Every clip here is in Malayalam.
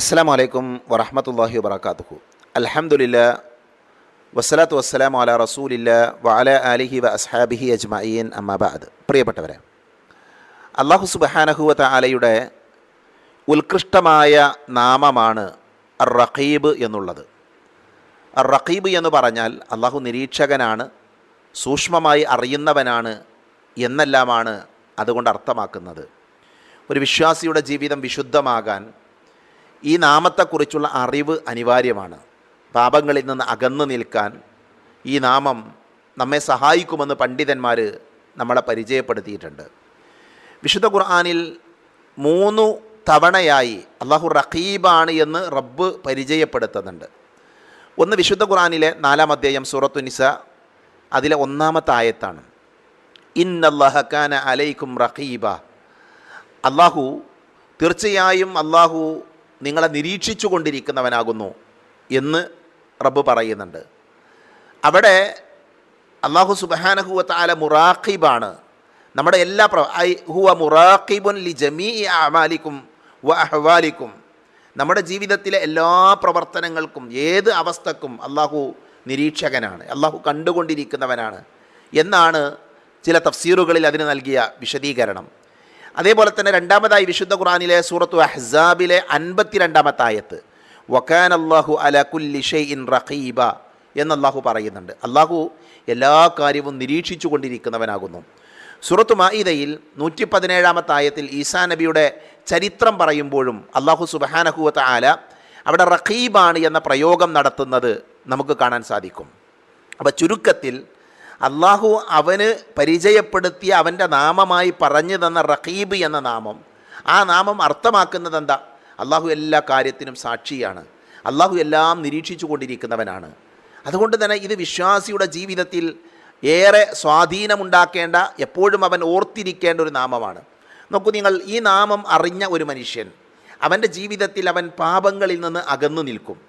അസ്സാം വലൈക്കും വറഹമത്തല്ലാഹി വബർക്കാത്തുഹു അലഹമുല്ല വസ്സലാത്തു വസ്സലാം അല റസൂലില്ല വഅല അലിഹി വ അസ്ഹാബിഹി അജ്മഈൻ അമ്മാബാദ് പ്രിയപ്പെട്ടവരെ അള്ളാഹു സുബഹാനഹുവ താലയുടെ ഉത്കൃഷ്ടമായ നാമമാണ് അർ റഖീബ് എന്നുള്ളത്. അർ റഖീബ് എന്ന് പറഞ്ഞാൽ അള്ളാഹു നിരീക്ഷകനാണ് സൂക്ഷ്മമായി അറിയുന്നവനാണ് എന്നെല്ലാമാണ് അതുകൊണ്ട് അർത്ഥമാക്കുന്നത്. ഒരു വിശ്വാസിയുടെ ജീവിതം വിശുദ്ധമാകാൻ ഈ നാമത്തെക്കുറിച്ചുള്ള അറിവ് അനിവാര്യമാണ്. പാപങ്ങളിൽ നിന്ന് അകന്നു നിൽക്കാൻ ഈ നാമം നമ്മെ സഹായിക്കുമെന്ന് പണ്ഡിതന്മാർ നമ്മളെ പരിചയപ്പെടുത്തിയിട്ടുണ്ട്. വിശുദ്ധ ഖുർആാനിൽ മൂന്ന് തവണയായി അള്ളാഹു റഖീബാണ് എന്ന് റബ്ബ് പരിചയപ്പെടുത്തുന്നുണ്ട്. ഒന്ന് വിശുദ്ധ ഖുർആാനിലെ നാലാം അധ്യായം സൂറത്തു നിസ അതിലെ ഒന്നാമത്തെ ആയത്താണ്. ഇന്നല്ലാഹക്കാന അലൈക്കും റഖീബ. അള്ളാഹു തീർച്ചയായും അള്ളാഹു നിങ്ങളെ നിരീക്ഷിച്ചു കൊണ്ടിരിക്കുന്നവനാകുന്നു എന്ന് റബ്ബ് പറയുന്നുണ്ട്. അവിടെ അള്ളാഹു സുബാനഹുവ താല മുറാഖിബാണ്. നമ്മുടെ എല്ലാ പ്ര ഹുവ മുറാഖിബുൻ ലി ജമീ അമാലിക്കും വ അഹ്വാലിക്കും. നമ്മുടെ ജീവിതത്തിലെ എല്ലാ പ്രവർത്തനങ്ങൾക്കും ഏത് അവസ്ഥക്കും അള്ളാഹു നിരീക്ഷകനാണ്. അള്ളാഹു കണ്ടുകൊണ്ടിരിക്കുന്നവനാണ്. എന്നാണ് ചില തഫ്സീറുകളിൽ അതിന് നൽകിയ വിശദീകരണം. അതേപോലെ തന്നെ രണ്ടാമതായി വിശുദ്ധ ഖുറാനിലെ സൂറത്തു അഹ്സാബിലെ അൻപത്തിരണ്ടാമത്തെ ആയത്ത്. വക്കാൻ അള്ളാഹു അല കുല്ലി ഇൻ റഖീബ എന്ന് അള്ളാഹു പറയുന്നുണ്ട്. അള്ളാഹു എല്ലാ കാര്യവും നിരീക്ഷിച്ചു കൊണ്ടിരിക്കുന്നവനാകുന്നു സൂറത്തു മായിദയിൽ നൂറ്റി പതിനേഴാമത്തെ ആയത്തിൽ ഈസാ നബിയുടെ ചരിത്രം പറയുമ്പോഴും അള്ളാഹു സുബഹാനഹുവത്ത ആല അവിടെ റഖീബാണ് എന്ന പ്രയോഗം നടത്തുന്നത് നമുക്ക് കാണാൻ സാധിക്കും. അപ്പോൾ ചുരുക്കത്തിൽ അള്ളാഹു അവന് പരിചയപ്പെടുത്തിയ അവന്റെ നാമമായി പറഞ്ഞു തന്ന റഖീബ് എന്ന നാമം. ആ നാമം അർത്ഥമാക്കുന്നത് എന്താ? അള്ളാഹു എല്ലാ കാര്യത്തിനും സാക്ഷിയാണ്. അള്ളാഹു എല്ലാം നിരീക്ഷിച്ചു കൊണ്ടിരിക്കുന്നവനാണ്. അതുകൊണ്ട് തന്നെ ഇത് വിശ്വാസിയുടെ ജീവിതത്തിൽ ഏറെ സ്വാധീനമുണ്ടാക്കേണ്ട എപ്പോഴും അവൻ ഓർത്തിരിക്കേണ്ട ഒരു നാമമാണ്. നോക്കൂ നിങ്ങൾ ഈ നാമം അറിഞ്ഞ ഒരു മനുഷ്യൻ അവന്റെ ജീവിതത്തിൽ അവൻ പാപങ്ങളിൽ നിന്ന് അകന്നു നിൽക്കും.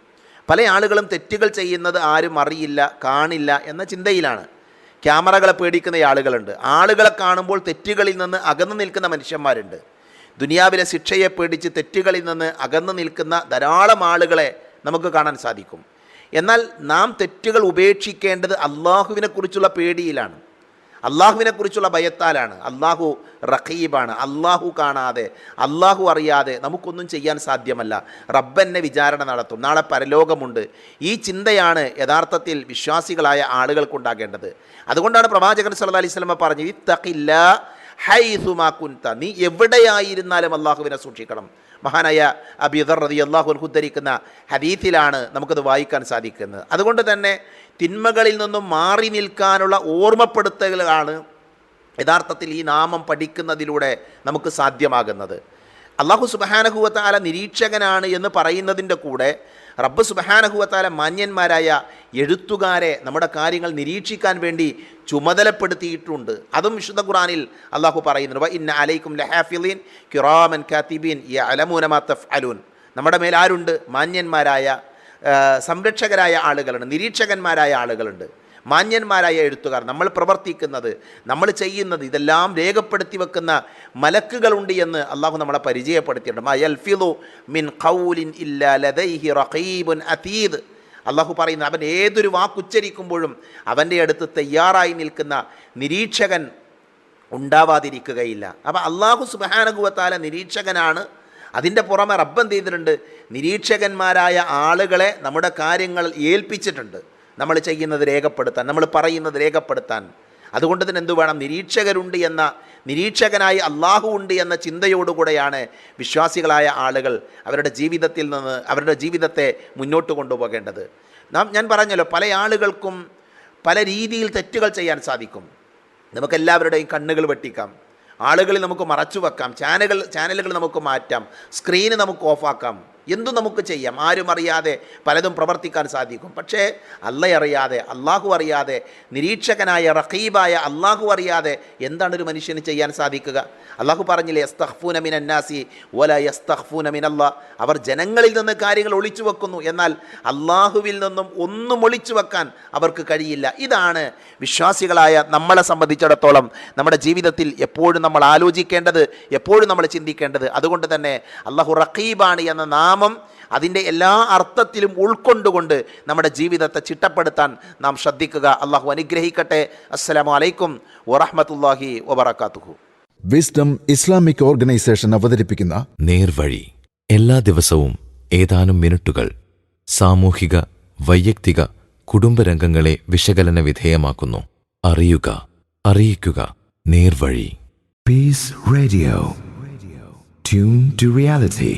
പല ആളുകളും തെറ്റുകൾ ചെയ്യുന്നത് ആരും അറിയില്ല കാണില്ല എന്ന ചിന്തയിലാണ്. ക്യാമറകളെ പേടിക്കുന്ന ആളുകളുണ്ട്. ആളുകളെ കാണുമ്പോൾ തെറ്റുകളിൽ നിന്ന് അകന്നു നിൽക്കുന്ന മനുഷ്യന്മാരുണ്ട്. ദുനിയാവിലെ ശിക്ഷയെ പേടിച്ച് തെറ്റുകളിൽ നിന്ന് അകന്നു നിൽക്കുന്ന ധാരാളം ആളുകളെ നമുക്ക് കാണാൻ സാധിക്കും. എന്നാൽ നാം തെറ്റുകൾ ഉപേക്ഷിക്കേണ്ടത് അള്ളാഹുവിനെക്കുറിച്ചുള്ള പേടിയിലാണ്. അള്ളാഹുവിനെക്കുറിച്ചുള്ള ഭയത്താലാണ്. അള്ളാഹു റഖീബാണ്. അള്ളാഹു കാണാതെ അള്ളാഹു അറിയാതെ നമുക്കൊന്നും ചെയ്യാൻ സാധ്യമല്ല. റബ്ബെന്നെ വിചാരണ നടത്തും. നാളെ പരലോകമുണ്ട്. ഈ ചിന്തയാണ് യഥാർത്ഥത്തിൽ വിശ്വാസികളായ ആളുകൾക്കുണ്ടാകേണ്ടത്. അതുകൊണ്ടാണ് പ്രവാചകൻ സല്ല അലൈഹി വസല്ലമ പറഞ്ഞത് ഇത്തഖില്ല ഹൈസുമാ കുൻത നീ എവിടെയായിരുന്നാലും അള്ളാഹുവിനെ സൂക്ഷിക്കണം. മഹാനായ അബിദർ റതി അള്ളാഹു ഉദ്ധരിക്കുന്ന ഹദീത്തിലാണ് നമുക്കത് വായിക്കാൻ സാധിക്കുന്നത്. അതുകൊണ്ട് തന്നെ തിന്മകളിൽ നിന്നും മാറി നിൽക്കാനുള്ള ഓർമ്മപ്പെടുത്തലാണ് യഥാർത്ഥത്തിൽ ഈ നാമം പഠിക്കുന്നതിലൂടെ നമുക്ക് സാധ്യമാകുന്നത്. അള്ളാഹു സുബഹാനഹുവത്താല നിരീക്ഷകനാണ് എന്ന് പറയുന്നതിന്റെ കൂടെ റബ്ബ് സുബഹാനഹുവത്താല മാന്യന്മാരായ എഴുത്തുകാരെ നമ്മുടെ കാര്യങ്ങൾ നിരീക്ഷിക്കാൻ വേണ്ടി ചുമതലപ്പെടുത്തിയിട്ടുണ്ട്. അതും വിശുദ്ധ ഖുറാനിൽ അള്ളാഹു പറയുന്നുണ്ട്. "വ ഇന്ന അലൈക്കും ലഹാഫിലീൻ കിറാമൻ കാത്തിബീൻ ഈ മാ തഫ്അലൂൻ. നമ്മുടെ മേൽ ആരുണ്ട്? മാന്യന്മാരായ സംരക്ഷകരായ ആളുകളുണ്ട് നിരീക്ഷകന്മാരായ ആളുകളുണ്ട്. മാന്യന്മാരായ എഴുത്തുകാർ നമ്മൾ പ്രവർത്തിക്കുന്നത് നമ്മൾ ചെയ്യുന്നത് ഇതെല്ലാം രേഖപ്പെടുത്തി വെക്കുന്ന മലക്കുകളുണ്ട് എന്ന് അള്ളാഹു നമ്മളെ പരിചയപ്പെടുത്തിയിട്ടുണ്ട്. മിൻ ഖൗലിൻ ഇല്ലാ റഖീബുൻ അതീദ് അള്ളാഹു പറയുന്നത് അവൻ ഏതൊരു വാക്കുച്ചരിക്കുമ്പോഴും അവന്റെ അടുത്ത് തയ്യാറായി നിൽക്കുന്ന നിരീക്ഷകൻ ഉണ്ടാവാതിരിക്കുകയില്ല. അപ്പോൾ അള്ളാഹു സുബാനകുവത്താല നിരീക്ഷകനാണ്. അതിന്റെ പുറമെ റബ്ബ് ചെയ്തിട്ടുണ്ട്? നിരീക്ഷകന്മാരായ ആളുകളെ നമ്മുടെ കാര്യങ്ങൾ ഏൽപ്പിച്ചിട്ടുണ്ട്. നമ്മൾ ചെയ്യുന്നത് രേഖപ്പെടുത്താൻ നമ്മൾ പറയുന്നത് രേഖപ്പെടുത്താൻ. അതുകൊണ്ട് തന്നെ എന്തു വേണം? നിരീക്ഷകരുണ്ട് എന്ന നിരീക്ഷകനായി അള്ളാഹു ഉണ്ട് എന്ന ചിന്തയോടുകൂടെയാണ് വിശ്വാസികളായ ആളുകൾ അവരുടെ ജീവിതത്തിൽ നിന്ന് അവരുടെ ജീവിതത്തെ മുന്നോട്ട് കൊണ്ടുപോകേണ്ടത്. നാം ഞാൻ പറഞ്ഞല്ലോ പല ആളുകൾക്കും പല രീതിയിൽ തെറ്റുകൾ ചെയ്യാൻ സാധിക്കും. നമുക്കെല്ലാവരുടെയും കണ്ണുകൾ വെട്ടിക്കാം. ആളുകളിൽ നമുക്ക് മറച്ചു വെക്കാം. ചാനലുകൾ ചാനലുകൾ നമുക്ക് മാറ്റാം. സ്ക്രീന് നമുക്ക് ഓഫാക്കാം. എന്തും നമുക്ക് ചെയ്യാം? ആരും അറിയാതെ പലതും പ്രവർത്തിക്കാൻ സാധിക്കും. പക്ഷേ അല്ല അറിയാതെ അള്ളാഹു അറിയാതെ നിരീക്ഷകനായ റഖീബായ അള്ളാഹു അറിയാതെ എന്താണ് ഒരു മനുഷ്യന് ചെയ്യാൻ സാധിക്കുക? അള്ളാഹു പറഞ്ഞില്ലേ യസ്തഹ്ഫൂന മിൻ അന്നാസി ഓല യസ്തഹ്ഫൂന മിൻ അല്ലാ അവർ ജനങ്ങളിൽ നിന്ന് കാര്യങ്ങൾ ഒളിച്ചു വെക്കുന്നു. എന്നാൽ അള്ളാഹുവിൽ നിന്നും ഒന്നും ഒളിച്ചു വെക്കാൻ അവർക്ക് കഴിയില്ല. ഇതാണ് വിശ്വാസികളായ നമ്മളെ സംബന്ധിച്ചിടത്തോളം നമ്മുടെ ജീവിതത്തിൽ എപ്പോഴും നമ്മൾ ആലോചിക്കേണ്ടത് എപ്പോഴും നമ്മൾ ചിന്തിക്കേണ്ടത്. അതുകൊണ്ട് തന്നെ അള്ളാഹു റഖീബാണ് എന്ന നാമം അതിന്റെ എല്ലാ അർത്ഥത്തിലും ഉൾക്കൊണ്ടുകൊണ്ട് നമ്മുടെ ജീവിതത്തെ ചിട്ടപ്പെടുത്താൻ നാം ശ്രദ്ധിക്കുക. അള്ളാഹു അനുഗ്രഹിക്കട്ടെ. അസ്സലാമു അലൈക്കും വറഹമത്തല്ലാഹി വബർക്കാത്തുഹു വിസ്ഡം ഇസ്ലാമിക് ഓർഗനൈസേഷൻ അവതരിപ്പിക്കുന്ന നേർവഴി. എല്ലാ ദിവസവും ഏതാനും മിനിറ്റുകൾ സാമൂഹിക വൈയക്തിക കുടുംബരംഗങ്ങളെ വിശകലന വിധേയമാക്കുന്നു. അറിയുക അറിയിക്കുക. നേർവഴി. Peace radio tune to reality.